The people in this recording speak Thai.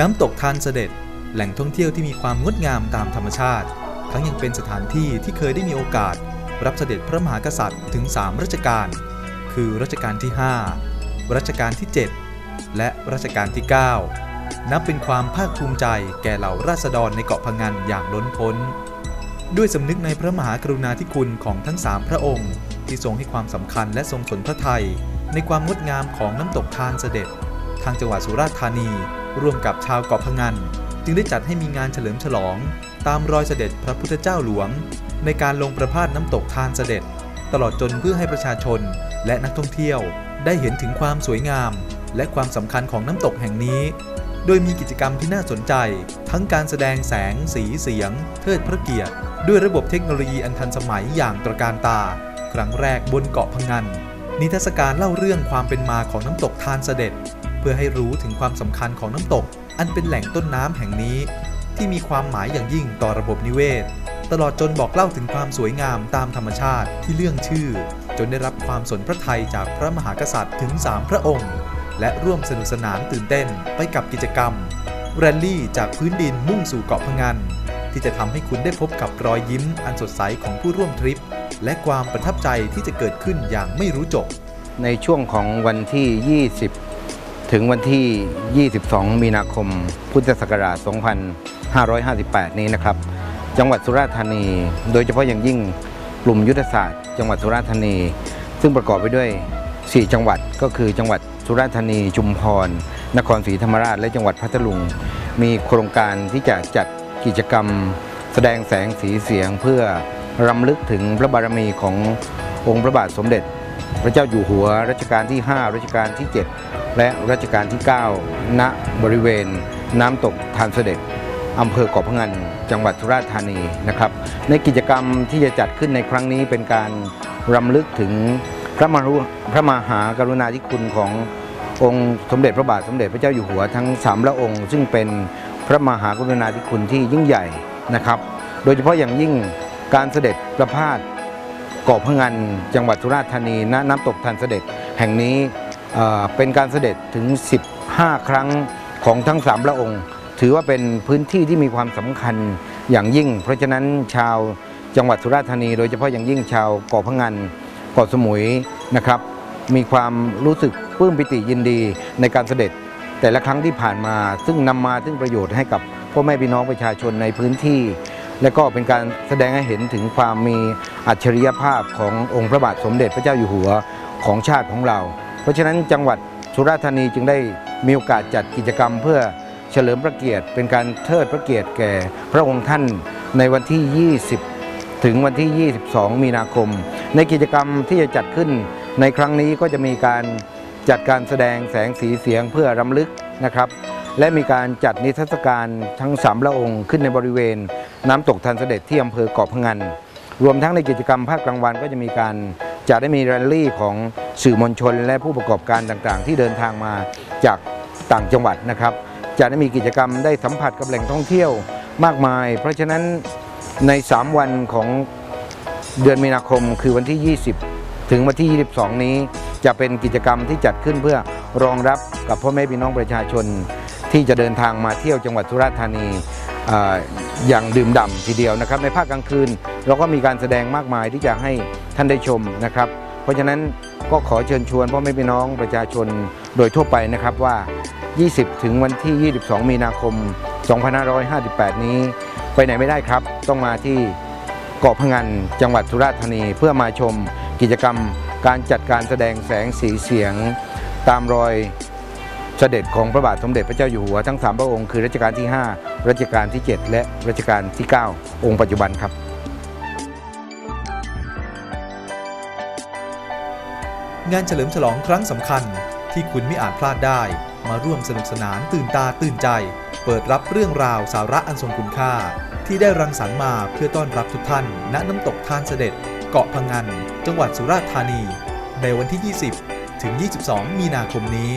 น้ำตกทานเสด็จ แหล่งท่องเที่ยวที่มีความงดงามตามธรรมชาติ ทั้งยังเป็นสถานที่ที่เคยได้มีโอกาส รับเสด็จพระมหากษัตริย์ถึง 3 รัชกาล คือรัชกาลที่ 5 รัชกาลที่ 7 และรัชกาลที่ 9 นับเป็นความภาคภูมิใจแก่เหล่าราษฎรในเกาะพะงันอย่างล้นพ้น ด้วยสำนึกในพระมหากรุณาธิคุณของทั้งสามพระองค์ ที่ทรงให้ความสำคัญและทรงสนพระไทย ในความงดงามของน้ำตกทานเสด็จ ทางจังหวัดสุราษฎร์ธานี ร่วมกับชาวเกาะพะงัน จึงได้จัดให้มีงานเฉลิมฉลอง ตามรอยเสด็จพระพุทธเจ้าหลวง ในการลงประพาสน้ำตกทานเสด็จ ตลอดจนเพื่อให้ประชาชนและนักท่องเที่ยวได้เห็นถึงความสวยงาม และความสำคัญของน้ำตกแห่งนี้ โดยมีกิจกรรมที่น่าสนใจ ทั้งการแสดงแสง สีเสียง เทิดพระเกียรติ ด้วยระบบเทคโนโลยีอันทันสมัยอย่างตระการตา ครั้งแรกบนเกาะพงันนิทรรศการเล่าเรื่องความเป็นมาของน้ำตกทานเสด็จ พื่อให้รู้ถึงความสำคัญของน้ำตก อันเป็นแหล่งต้นน้ำแห่งนี้ ที่มีความหมายอย่างยิ่งต่อระบบนิเวศ ตลอดจนบอกเล่าถึงความสวยงามตามธรรมชาติที่เลื่องชื่อ จนได้รับความสนพระทัยจากพระมหากษัตริย์ถึง 3 พระองค์ และร่วมสนุกสนานตื่นเต้นไปกับกิจกรรมแรลลี่จากพื้นดินมุ่งสู่เกาะพะงันที่จะทำให้คุณได้พบกับรอยยิ้มอันสดใสของผู้ร่วมทริป และความประทับใจที่จะเกิดขึ้นอย่างไม่รู้จบ ในช่วงของวันที่ 20 ถึงวันที่ 22 มีนาคม พุทธศักราช 2558 นี้นะครับ จังหวัดสุราษฎร์ธานี โดยเฉพาะอย่างยิ่งกลุ่มยุทธศาสตร์ จังหวัดสุราษฎร์ธานี ซึ่งประกอบไปด้วย 4 จังหวัดก็คือจังหวัดสุราษฎร์ธานี ชุมพร นครศรีธรรมราช และจังหวัดพัทลุง มีโครงการที่จะจัดกิจกรรม แสดงแสงสีเสียงเพื่อรำลึกถึงพระบารมีขององค์พระบาทสมเด็จ พระเจ้าอยู่หัวรัชกาลที่ 5 รัชกาลที่ 7 และรัชกาลที่ 9 ณบริเวณน้ำตกทานเสด็จอำเภอเกาะพงันจังหวัดสุราษฎร์ธานีนะครับ ในกิจกรรมที่จะจัดขึ้นในครั้งนี้เป็นการรำลึกถึงพระมรุพระมหากรุณาธิคุณขององค์สมเด็จพระบาทสมเด็จพระเจ้าอยู่หัวทั้งสามพระองค์ ซึ่งเป็นพระมหากรุณาธิคุณที่ยิ่งใหญ่นะครับ โดยเฉพาะอย่างยิ่งการเสด็จประพาส เกาะพะงันจังหวัดสุราษฎร์ธานีณน้ำตกทันเสด็จแห่งนี้เป็นการเสด็จถึง 15 ครั้งของทั้ง3พระองค์ ถือว่าเป็นพื้นที่ที่มีความสำคัญอย่างยิ่ง เพราะฉะนั้นชาวจังหวัดสุราษฎร์ธานี โดยเฉพาะอย่างยิ่งชาวเกาะพะงันเกาะสมุยนะครับ มีความรู้สึกปลื้มปิติยินดีในการเสด็จแต่ละครั้งที่ผ่านมา ซึ่งนำมาซึ่งประโยชน์ให้กับพ่อแม่พี่น้องประชาชนในพื้นที่ และก็เป็นการแสดงให้เห็นถึงความมีอัจฉริยภาพขององค์พระบาทสมเด็จพระเจ้าอยู่หัวของชาติของเรา เพราะฉะนั้นจังหวัดสุราษฎร์ธานีจึงได้มีโอกาสจัดกิจกรรมเพื่อเฉลิมพระเกียรติ เป็นการเทิดพระเกียรติแก่พระองค์ท่านในวันที่ 20 ถึงวันที่ 22 มีนาคม ในกิจกรรมที่จะจัดขึ้นในครั้งนี้ก็จะมีการจัดการแสดงแสงสีเสียงเพื่อรำลึกนะครับ และมีการจัดนิทรรศการทั้งสามพระองค์ขึ้นในบริเวณ น้ำตกทันเสด็จที่อำเภอเกาะพงัน รวมทั้งในกิจกรรมภาคกลางวันก็จะมีการจะได้มีแรลลี่ของสื่อมวลชน และผู้ประกอบการต่างๆ ที่เดินทางมาจากต่างจังหวัดนะครับ จะได้มีกิจกรรมได้สัมผัสกับแหล่งท่องเที่ยวมากมาย เพราะฉะนั้นใน 3 วันของเดือนมีนาคมคือวันที่ 20 ถึงวันที่ 22 นี้จะเป็นกิจกรรมที่จัดขึ้นเพื่อรองรับกับพ่อแม่พี่น้องประชาชน ที่จะเดินทางมาเที่ยวจังหวัดสุราษฎร์ธานี อย่างดื่มด่ำทีเดียวนะครับ ในภาคกลางคืนเราก็มีการแสดงมากมายที่จะให้ท่านได้ชมนะครับ เพราะฉะนั้นก็ขอเชิญชวนพ่อแม่พี่น้องประชาชนโดยทั่วไปนะครับว่า 20 ถึงวันที่ 22 มีนาคม 2558 นี้ ไปไหนไม่ได้ครับ ต้องมาที่เกาะพะงันจังหวัดสุราษฎร์ธานีเพื่อมาชมกิจกรรมการจัดการแสดงแสงสีเสียงตามรอย เสด็จของพระบาทสมเด็จพระเจ้าอยู่หัวทั้ง 3 พระองค์คือรัชกาลที่ 5 รัชกาลที่ 7 และรัชกาลที่ 9 องค์ปัจจุบันครับ งานเฉลิมฉลองครั้งสำคัญที่คุณไม่อาจพลาดได้ มาร่วมสนุกสนานตื่นตาตื่นใจ เปิดรับเรื่องราวสาระอันทรงคุณค่า ที่ได้รังสรรค์มาเพื่อต้อนรับทุกท่าน ณน้ำตกทานเสด็จ เกาะพะงันจังหวัดสุราษฎร์ธานี ในวันที่ 20 ถึง 22 มีนาคมนี้